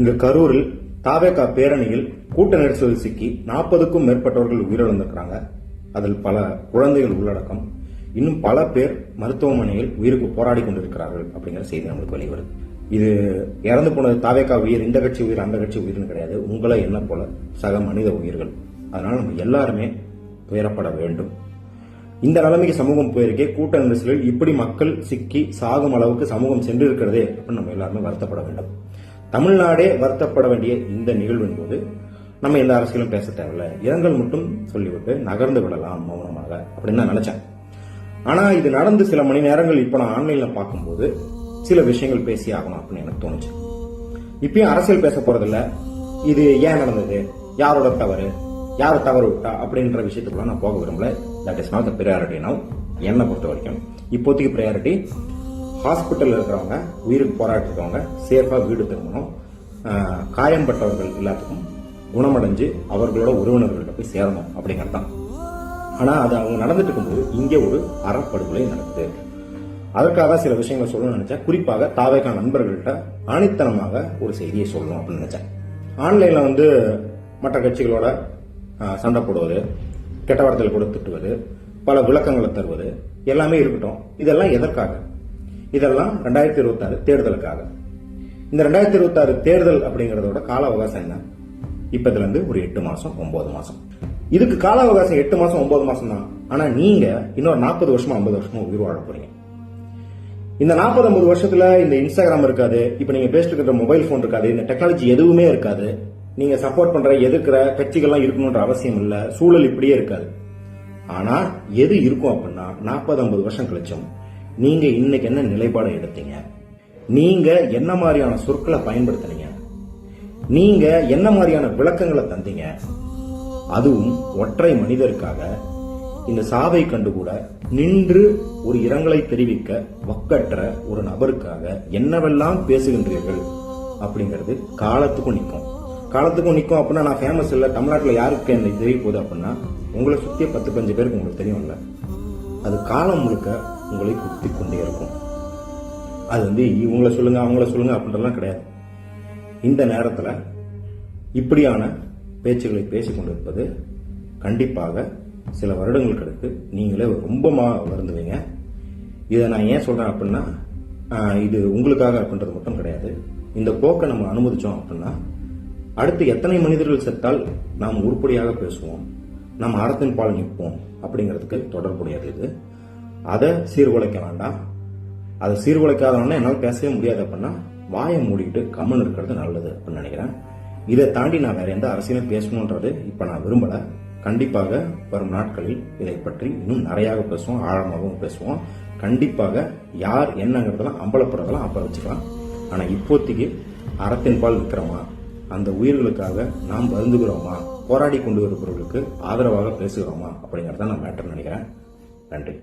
இந்த கரூரில் தாவேகா பேரணியில் கூட்ட நெரிசலில் சிக்கி நாற்பதுக்கும் மேற்பட்டவர்கள் உயிரிழந்திருக்கிறாங்க. அதில் பல குழந்தைகள் உள்ளடக்கம். இன்னும் பல பேர் மருத்துவமனையில் உயிருக்கு போராடி கொண்டிருக்கிறார்கள் அப்படிங்கிற செய்தி நம்மளுக்கு வெளிவருது. இது இறந்து போனது தாவேகா உயிர் இந்த கட்சி உயிர் அந்த கட்சி உயிர்னு கிடையாது. உங்களை என்ன போல சக மனித உயிர்கள். அதனால நம்ம எல்லாருமே துயரப்பட வேண்டும். இந்த நிலைமைக்கு சமூகம் போயிருக்கே கூட்ட நெரிசலில் இப்படி மக்கள் சிக்கி சாகும் அளவுக்கு சமூகம் சென்றிருக்கிறதே அப்படின்னு நம்ம எல்லாருமே வருத்தப்பட வேண்டும். தமிழ்நாடே வருத்தப்பட வேண்டிய இந்த நிகழ்வின் போது நம்ம எந்த அரசியலும் பேச தேவையில்ல. இரங்கல் மட்டும் சொல்லிவிட்டு நகர்ந்து விடலாம் மௌனமாக அப்படின்னு நான் நினைச்சேன். ஆனா இது நடந்து சில மணி நேரங்கள் இப்ப நான் ஆன்லைன்ல பார்க்கும்போது சில விஷயங்கள் பேசி ஆகணும் அப்படின்னு எனக்கு தோணுச்சு. இப்பயும் அரசியல் பேச போறதில்ல. இது ஏன் நடந்தது? யாரோட தவறு? யார் தவறு விட்டா? அப்படின்ற விஷயத்துக்குள்ள நான் போக விரும்பல. That is not the priority now என்னை பொறுத்த வரைக்கும் இப்போதைக்கு ப்ரையாரிட்டி ஹாஸ்பிட்டலில் இருக்கிறவங்க உயிருக்கு போராட்டிருக்கவங்க சேஃபாக வீடு திரும்பணும். காயம்பட்டவர்கள் எல்லாத்துக்கும் குணமடைஞ்சு அவர்களோட உறவினர்கள்ட்ட போய் சேரணும் அப்படிங்கிறது தான். ஆனால் அது அவங்க நடந்துட்டு இருக்கும்போது இங்கே ஒரு அறப்படுகொலை நடக்குது. அதற்காக சில விஷயங்களை சொல்லணும்னு நினைச்சேன். குறிப்பாக தாவேக்கா நண்பர்கள்ட்ட ஆணித்தனமாக ஒரு செய்தியை சொல்லணும் அப்படின்னு நினைச்சேன். ஆன்லைனில் வந்து மற்ற கட்சிகளோட சண்டை போடுவது கெட்ட வார்த்தைகள் கூட திட்டுவது பல விளக்கங்களை தருவது எல்லாமே இருக்கட்டும். இதெல்லாம் எதற்காக? இதெல்லாம் ரெண்டாயிரத்தி இருபத்தாறு தேர்தலுக்காக. இந்த ரெண்டாயிரத்தி இருபத்தாறு தேர்தல் அப்படிங்கறதோட கால அவகாசம் என்ன? இப்பத்துல இருந்து ஒரு எட்டு மாசம் ஒன்பது மாசம். இதுக்கு கால அவகாசம் எட்டு மாசம் ஒன்பது மாசம் தான். ஆனா நீங்க இன்னொரு நாற்பது வருஷமா ஐம்பது வருஷமா உயிர் வாழ போறீங்க. இந்த நாற்பது ஐம்பது வருஷத்துல இந்த இன்ஸ்டாகிராம் இருக்காது இப்ப நீங்க பேசிட்டு இருக்கிற மொபைல் போன் இருக்காது இந்த டெக்னாலஜி எதுவுமே இருக்காது. நீங்க சப்போர்ட் பண்ற எதிர்க்கிற கட்சிகள்லாம் இருக்கணும்ன்ற அவசியம் இல்ல. சூழல் இப்படியே இருக்காது. ஆனா எது இருக்கும் அப்படின்னா நாற்பது ஐம்பது வருஷம் கழிச்சும் நீங்க இன்னைக்கு என்ன நிலைப்பாடை எடுத்தீங்க? நீங்க என்ன மாதிரியான சொற்களை பயன்படுத்தினீங்க? நீங்க என்ன மாதிரியான விளக்கங்களை தந்தீங்க? அதுவும் ஒற்றை மனிதருக்காக. இந்த சாவை கண்டு கூட நின்று ஒரு இரங்கலை தெரிவிக்க வக்கற்ற ஒரு நபருக்காக என்னவெல்லாம் பேசுகின்றீர்கள் அப்படிங்கிறது காலத்துக்கும் நிற்கும். காலத்துக்கும் நிற்கும் அப்படின்னா நான் ஃபேமஸ் இல்லை தமிழ்நாட்டில் யாருக்கு என்ன தெரிய போகுது அப்படின்னா உங்களை சுற்றிய பத்து பஞ்சு பேருக்கு உங்களுக்கு தெரியும்ல. அது காலம் முழுக்க உங்களை குத்தி கொண்டே இருக்கும். அது வந்து இவங்கள சொல்லுங்க அவங்கள சொல்லுங்க அப்படின்றலாம் கிடையாது. இந்த நேரத்தில் இப்படியான பேச்சுகளை பேசிக்கொண்டிருப்பது கண்டிப்பாக சில வருடங்களுக்கு அடுத்து நீங்களே ரொம்ப மா- வருந்துவீங்க. இதை நான் ஏன் சொல்கிறேன் அப்படின்னா இது உங்களுக்காக அப்படின்றது மட்டும் கிடையாது. இந்த போக்கை நம்ம அனுமதித்தோம் அப்படின்னா அடுத்து எத்தனை மனிதர்கள் செத்தால் நாம் உருப்படியாக பேசுவோம் நாம் அறத்தின் பால் நிற்போம் அப்படிங்கிறதுக்கு தொடர்புடையது இது. அதை சீர்குலைக்க வேண்டாம். அதை சீர்குலைக்காதவன என்னால் பேசவே முடியாது அப்படின்னா வாயை மூடிக்கிட்டு கம்மன் இருக்கிறது நல்லது அப்படின்னு நினைக்கிறேன். இதை தாண்டி நான் வேற எந்த அரசியலும் பேசணுன்றது இப்போ நான் விரும்பலை. கண்டிப்பாக வரும் நாட்களில் இதை பற்றி இன்னும் நிறையாக பேசுவோம் ஆழமாகவும் பேசுவோம். கண்டிப்பாக யார் என்னங்கிறதெல்லாம் அம்பலப்படுறதெல்லாம் அப்ப வச்சுக்கலாம். ஆனால் இப்போதைக்கு அறத்தின் பால் நிற்கிறோமா அந்த உயிர்களுக்காக நாம் வருந்துகிறோமா? போராடி கொண்டு வருபவர்களுக்கு ஆதரவாக பேசுகிறோமா? அப்படிங்கிறத நான் மேட்டர் நினைக்கிறேன். நன்றி.